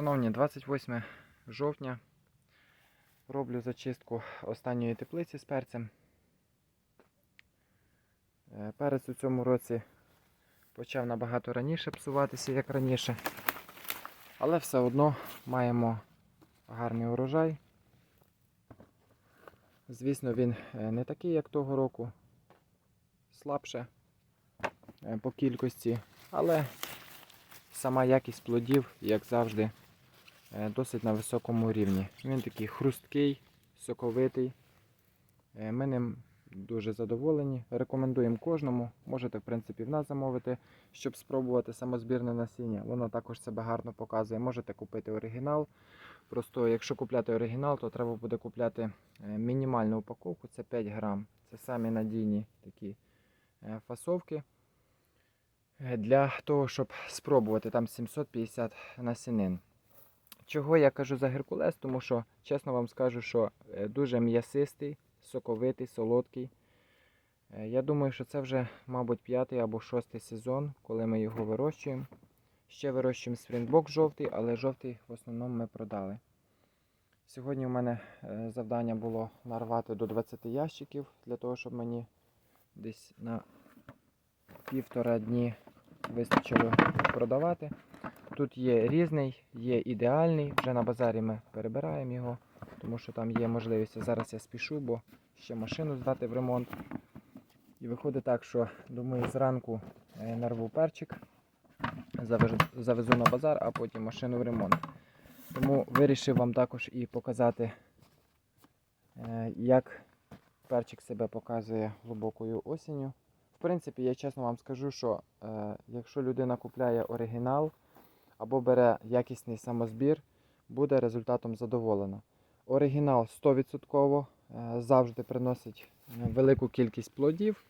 Шановні, 28 жовтня роблю зачистку останньої теплиці з перцем. Е, Перець у цьому році почав набагато раніше псуватися, як раніше. Але все одно маємо гарний урожай. Звісно, він е, не такий, як того року, слабше е, по кількості, але сама якість плодів, як завжди, досить на високому рівні. Він такий хрусткий, соковитий. Е, Ми ним дуже задоволені. Рекомендуємо кожному. Можете, в принципі, в нас замовити, щоб спробувати самозбірне насіння. Воно також себе гарно показує. Можете купити оригінал. Просто якщо купляти оригінал, то треба буде купляти е, мінімальну упаковку, це 5 грам. Це самі надійні такі е, фасовки. Е, Для того, щоб спробувати там 750 насінин. Чого я кажу за Геркулес? Тому що, чесно вам скажу, що е, дуже м'ясистий, соковитий, солодкий. Е, Я думаю, що це вже, мабуть, п'ятий або шостий сезон, коли ми його вирощуємо. Ще вирощуємо спрінтбок жовтий, але жовтий в основному ми продали. Сьогодні у мене е, завдання було нарвати до 20 ящиків, для того, щоб мені десь на півтора дні вистачило продавати. Тут є різний, є ідеальний. Вже на базарі ми перебираємо його, тому що там є можливість. Зараз я спішу, бо ще машину здати в ремонт. І виходить так, що думаю, зранку е, нарву перчик, завез- завезу на базар, а потім машину в ремонт. Тому вирішив вам також і показати, е, як перчик себе показує глибокою осінню. В принципі, я чесно вам скажу, що е, якщо людина купляє оригінал або бере якісний самозбір, буде результатом задоволена. Оригінал 100% е, завжди приносить е, велику кількість плодів.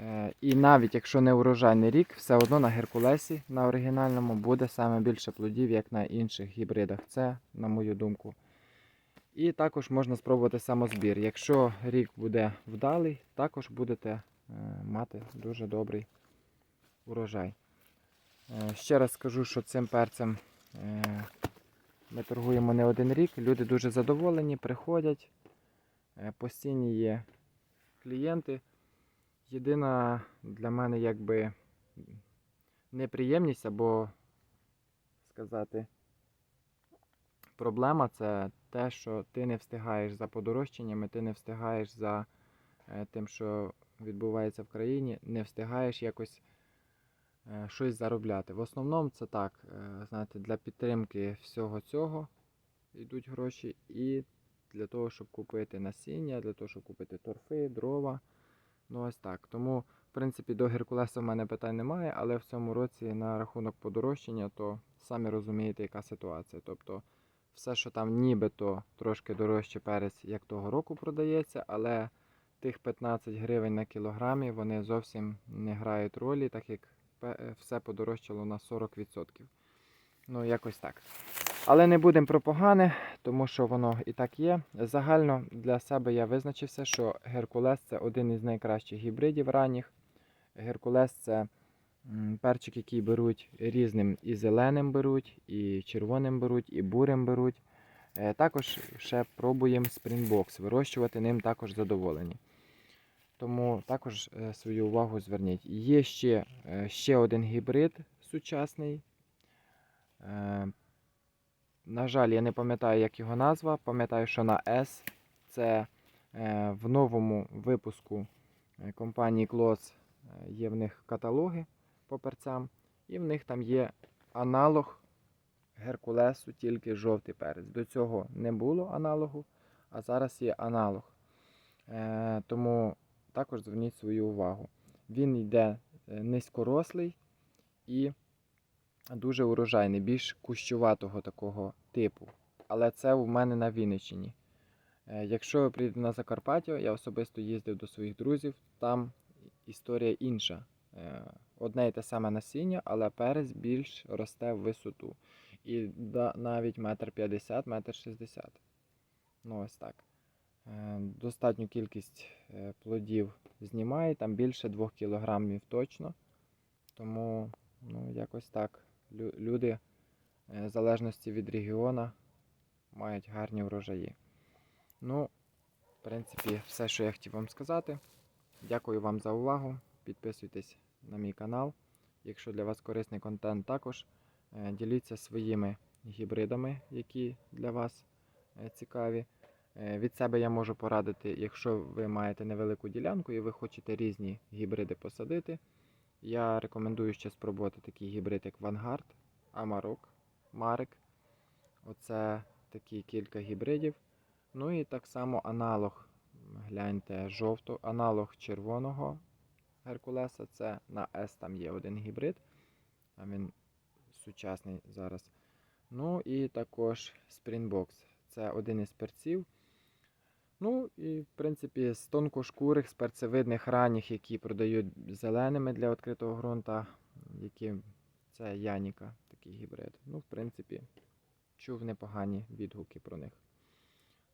Е, І навіть якщо не урожайний рік, все одно на Геркулесі на оригінальному буде саме більше плодів, як на інших гібридах. Це, на мою думку. І також можна спробувати самозбір. Якщо рік буде вдалий, також будете мати дуже добрий урожай. Е, Ще раз скажу, що цим перцем е, ми торгуємо не один рік. Люди дуже задоволені, приходять. Е, Постійні є клієнти. Єдина для мене якби неприємність або сказати проблема це те, що ти не встигаєш за подорожчаннями, ти не встигаєш за тим, що відбувається в країні, не встигаєш якось щось заробляти. В основному це так, е, знаєте, для підтримки всього цього йдуть гроші, і для того, щоб купити насіння, для того, щоб купити торфи, дрова. Ну ось так. Тому, в принципі, до Геркулеса в мене питань немає, але в цьому році на рахунок подорожчання, то самі розумієте, яка ситуація. Тобто, все, що там нібито трошки дорожче перець, як того року продається, але тих 15 гривень на кілограмі вони зовсім не грають ролі, так як е, все подорожчало на 40%. Ну, якось так. Але не будемо про погане, тому що воно і так є. Загально для себе я визначився, що Геркулес це один із найкращих гібридів ранніх. Геркулес це перчик, який беруть різним і зеленим беруть, і червоним беруть, і бурим беруть. Е, Також ще пробуємо Springbox, вирощувати ним також задоволені. Тому також е, свою увагу зверніть. Є ще, е, ще один гібрид сучасний. Е, на жаль, я не пам'ятаю, як його назва. Пам'ятаю, що на S це в новому випуску компанії Клос є в них каталоги по перцям, і в них там є аналог Геркулесу, тільки жовтий перець. До цього не було аналогу, а зараз є аналог. Тому також зверніть свою увагу. Він йде е, низькорослий і дуже урожайний, більш кущуватого такого типу. Але це у мене на Вінниччині. Е, Якщо ви приїдете на Закарпаття, я особисто їздив до своїх друзів, там історія інша. Е, Одне і те саме насіння, але перець більш росте в висоту. І навіть метр п'ятдесят, метр шістдесят. Ну ось так. Е, Достатню кількість е, плодів знімає, там більше 2 кілограмів точно. Тому ну, якось так. Люди е, в залежності від регіону, мають гарні врожаї. Ну, в принципі, все, що я хотів вам сказати. Дякую вам за увагу. Підписуйтесь на мій канал. Якщо для вас корисний контент, також діліться своїми гібридами, які для вас цікаві. Е, Від себе я можу порадити, якщо ви маєте невелику ділянку і ви хочете різні гібриди посадити. Я рекомендую ще спробувати такий гібрид, як Vanguard, Amarok, Marek. Оце такі кілька гібридів. Ну і так само аналог, гляньте, жовто, аналог червоного Геркулеса. Це на S там є один гібрид, а він сучасний зараз. Ну і також Springbox. Це один із перців. Ну і, в принципі, з тонкошкурих, з перцевидних ранніх, які продають зеленими для відкритого ґрунта, які це Яніка, такий гібрид. Ну, в принципі, чув непогані відгуки про них.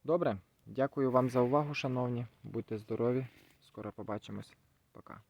Добре, дякую вам за увагу, шановні. Будьте здорові. Скоро побачимось. Пока.